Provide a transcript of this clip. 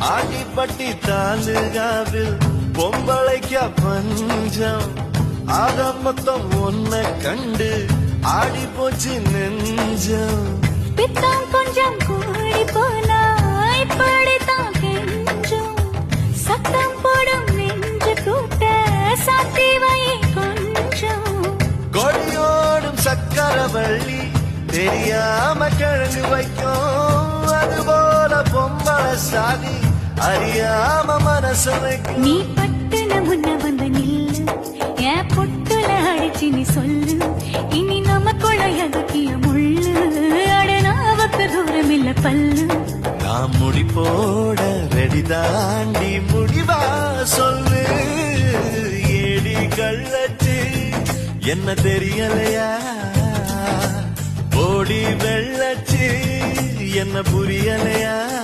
ஆண்டிப்பட்டி தாலுகாவில் பொம்பளைக்க பஞ்சம். ஆக மொத்தம் ஒன்ன கண்டு ஆடி போச்சு நெஞ்சம். பித்தம் கொஞ்சம் கூடி போனா இப்படித்தான் கெஞ்சும். சத்தம் போடும் நெஞ்சு கூட்ட சாத்தி வை கொஞ்சம். கொடியோடும் சக்கரவள்ளி தெரியாம கிழங்கு வைக்கும். அதுபோல பொம்பளை சாதி அறியாம மனசு நீ பட்டுன முன்ன வந்து நில்லு. என் பொட்டுல அடிச்சு நீ சொல்லு. இனி நமக்குள்ள எதுக்கிய முள்ளு. அடனாவுக்கு தூரம் இல்ல பல்லு. நான் முடி போட ரெடி தாண்டி முடிவா சொல்லு. ஏடி கள்ளச்சு என்ன தெரியலையா? ஓடி வெள்ளச்சு என்ன புரியலையா?